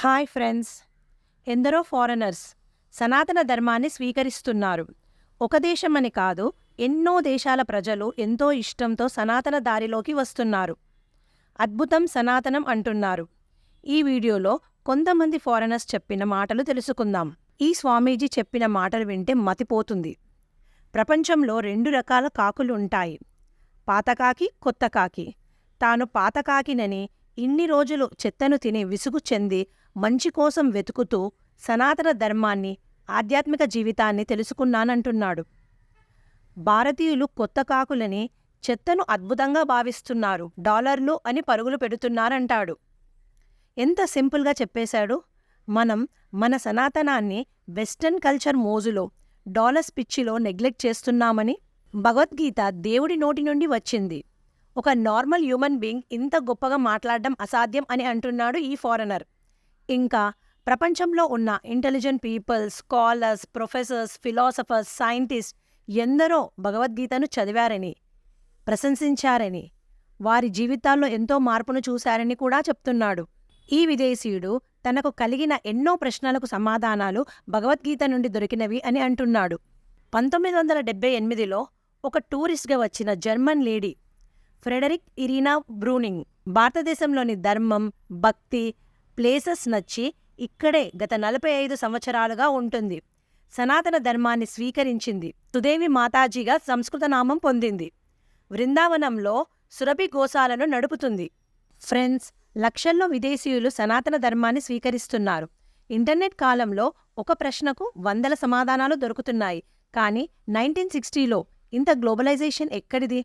Hi friends. ఎందరో foreigners సనాతన ధర్మాన్ని స్వీకరిస్తున్నారు. ఒక దేశమని కాదు ఎన్నో దేశాల ప్రజలు ఎంతో ఇష్టంతో సనాతన దారిలోకి వస్తున్నారు. అద్భుతం సనాతనం అంటున్నారు. ఈ వీడియోలో కొంతమంది ఫారెనర్స్ చెప్పిన మాటలు తెలుసుకుందాం. ఈ స్వామీజీ చెప్పిన మాటలు వింటే మతిపోతుంది. ప్రపంచంలో రెండు రకాల కాకులు ఉంటాయి పాతకాకి కొత్త కాకి. తాను పాతకాకినని ఇన్ని రోజులు చెత్తను తిని విసుగు చెంది మంచి కోసం వెతుకుతూ సనాతన ధర్మాన్ని ఆధ్యాత్మిక జీవితాన్ని తెలుసుకున్నానంటున్నాడు. భారతీయులు కొత్త కాకులని చెత్తను అద్భుతంగా భావిస్తున్నారు డాలర్లు అని పరుగులు పెడుతున్నారంటాడు. ఎంత సింపుల్గా చెప్పేశాడు? మనం మన సనాతనాన్ని వెస్టర్న్ కల్చర్ మోజులో డాలర్స్ పిచ్చిలో నెగ్లెక్ట్ చేస్తున్నామని భగవద్గీత దేవుడి నోటి నుండి వచ్చింది. ఒక నార్మల్ హ్యూమన్ బీయింగ్ ఇంత గొప్పగా మాట్లాడడం అసాధ్యం అని అంటున్నాడు ఈ ఫారెనర్. ఇంకా ప్రపంచంలో ఉన్న intelligent people scholars professors philosophers scientist ఎందరో భగవద్గీతను చదివారని ప్రశంసించారని వారి జీవితాల్లో ఎంతో మార్పును చూశారని కూడా చెప్తున్నాడు. ఈ విదేశీయుడు తనకు కలిగిన ఎన్నో ప్రశ్నలకు సమాధానాలు భగవద్గీత నుండి దొరికినవి అని అంటున్నాడు. పంతొమ్మిది వందల డెబ్బై ఎనిమిదిలో ఒక టూరిస్ట్గా వచ్చిన German lady Frederick Irina Bruning భారతదేశంలోని ధర్మం భక్తి ప్లేసెస్ నచ్చి ఇక్కడే గత నలభై ఐదు సంవత్సరాలుగా ఉంటుంది. సనాతన ధర్మాన్ని స్వీకరించింది. సుదేవి మాతాజీగా సంస్కృత నామం పొందింది. బృందావనంలో సురభి గోశాలను నడుపుతుంది. ఫ్రెండ్స్ లక్షల్లో విదేశీయులు సనాతన ధర్మాన్ని స్వీకరిస్తున్నారు. ఇంటర్నెట్ కాలంలో ఒక ప్రశ్నకు వందల సమాధానాలు దొరుకుతున్నాయి. కానీ నైన్టీన్ సిక్స్టీలో ఇంత గ్లోబలైజేషన్ ఎక్కడిది?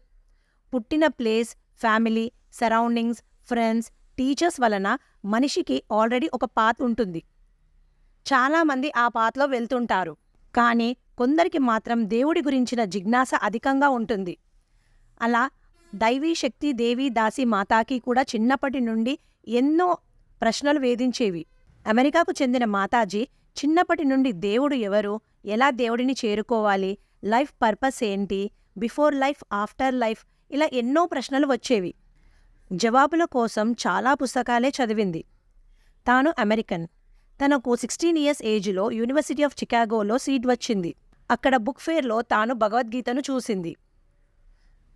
పుట్టిన place family surroundings friends teachers వలన మనిషికి ఆల్రెడీ ఒక పాత్ ఉంటుంది. చాలామంది ఆ పాత్లో వెళ్తుంటారు. కానీ కొందరికి మాత్రం దేవుడి గురించిన జిజ్ఞాస అధికంగా ఉంటుంది. అలా దైవీ శక్తి దేవి దాసి మాతాకి కూడా చిన్నప్పటి నుండి ఎన్నో ప్రశ్నలు వేధించేవి. అమెరికాకు చెందిన మాతాజీ చిన్నప్పటి నుండి దేవుడు ఎవరు ఎలా దేవుడిని చేరుకోవాలి లైఫ్ పర్పస్ ఏంటి బిఫోర్ లైఫ్ ఆఫ్టర్ లైఫ్ ఇలా ఎన్నో ప్రశ్నలు వచ్చేవి. జవాబుల కోసం చాలా పుస్తకాలే చదివింది. తాను అమెరికన్. తనకు సిక్స్టీన్ ఇయర్స్ ఏజ్లో యూనివర్సిటీ ఆఫ్ చికాగోలో సీట్ వచ్చింది. అక్కడ బుక్ ఫేర్లో తాను భగవద్గీతను చూసింది.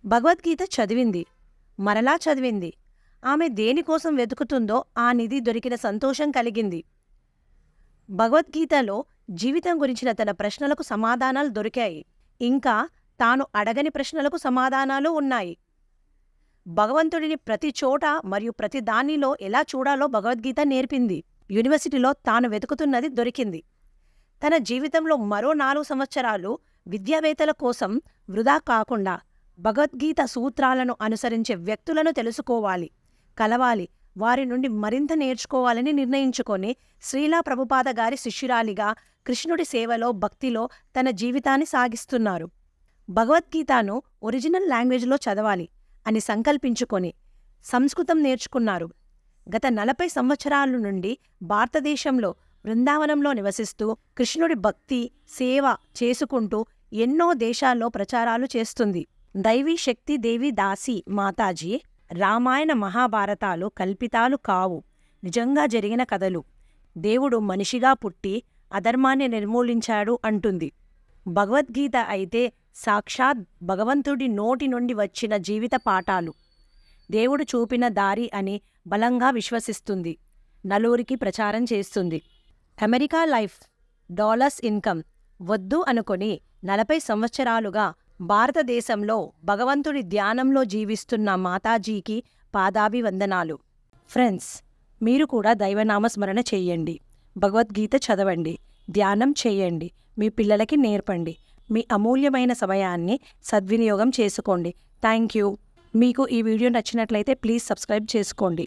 భగవద్గీత చదివింది. మరలా చదివింది. ఆమె దేనికోసం వెతుకుతుందో ఆ నిధి దొరికిన సంతోషం కలిగింది. భగవద్గీతలో జీవితం గురించిన తన ప్రశ్నలకు సమాధానాలు దొరికాయి. ఇంకా తాను అడగని ప్రశ్నలకు సమాధానాలు ఉన్నాయి. భగవంతుడిని ప్రతి చోట మరియు ప్రతి దానిలో ఎలా చూడాలో భగవద్గీత నేర్పింది. యూనివర్సిటీలో తాను వెతుకుతున్నది దొరికింది. తన జీవితంలో మరో నాలుగు సంవత్సరాలు విద్యావేత్తల కోసం వృధా కాకుండా భగవద్గీత సూత్రాలను అనుసరించే వ్యక్తులను తెలుసుకోవాలి కలవాలి వారి నుండి మరింత నేర్చుకోవాలని నిర్ణయించుకొని శ్రీలా ప్రభుపాద గారి శిష్యురాలిగా కృష్ణుడి సేవలో భక్తిలో తన జీవితాన్ని సాగిస్తున్నారు. భగవద్గీతను ఒరిజినల్ లాంగ్వేజ్లో చదవాలి. అని సంకల్పించుకొని సంస్కృతం నేర్చుకున్నారు. గత నలభై సంవత్సరాల నుండి భారతదేశంలో బృందావనంలో నివసిస్తూ కృష్ణుడి భక్తి సేవ చేసుకుంటూ ఎన్నో దేశాల్లో ప్రచారాలు చేస్తుంది. దైవీ శక్తి దేవి దాసి మాతాజీ రామాయణ మహాభారతాలు కల్పితాలు కావు. నిజంగా జరిగిన కథలు. దేవుడు మనిషిగా పుట్టి అధర్మాన్ని నిర్మూలించాడు అంటుంది. భగవద్గీత అయితే సాక్షాత్ భగవంతుడి నోటి నుండి వచ్చిన జీవిత పాఠాలు. దేవుడు చూపిన దారి అని బలంగా విశ్వసిస్తుంది. నలుగురికి ప్రచారం చేస్తుంది. అమెరికా లైఫ్ డాలర్స్ ఇన్కమ్ వద్దు అనుకొని నలభై సంవత్సరాలుగా భారతదేశంలో భగవంతుడి ధ్యానంలో జీవిస్తున్న మాతాజీకి పాదాభివందనాలు. ఫ్రెండ్స్ మీరు కూడా దైవనామస్మరణ చేయండి. భగవద్గీత చదవండి. ధ్యానం చేయండి. మీ పిల్లలకి నేర్పండి. మీ అమూల్యమైన సమయాన్ని సద్వినియోగం చేసుకోండి. Thank you. మీకు ఈ వీడియో నచ్చినట్లయితే ప్లీజ్ సబ్స్క్రైబ్ చేసుకోండి.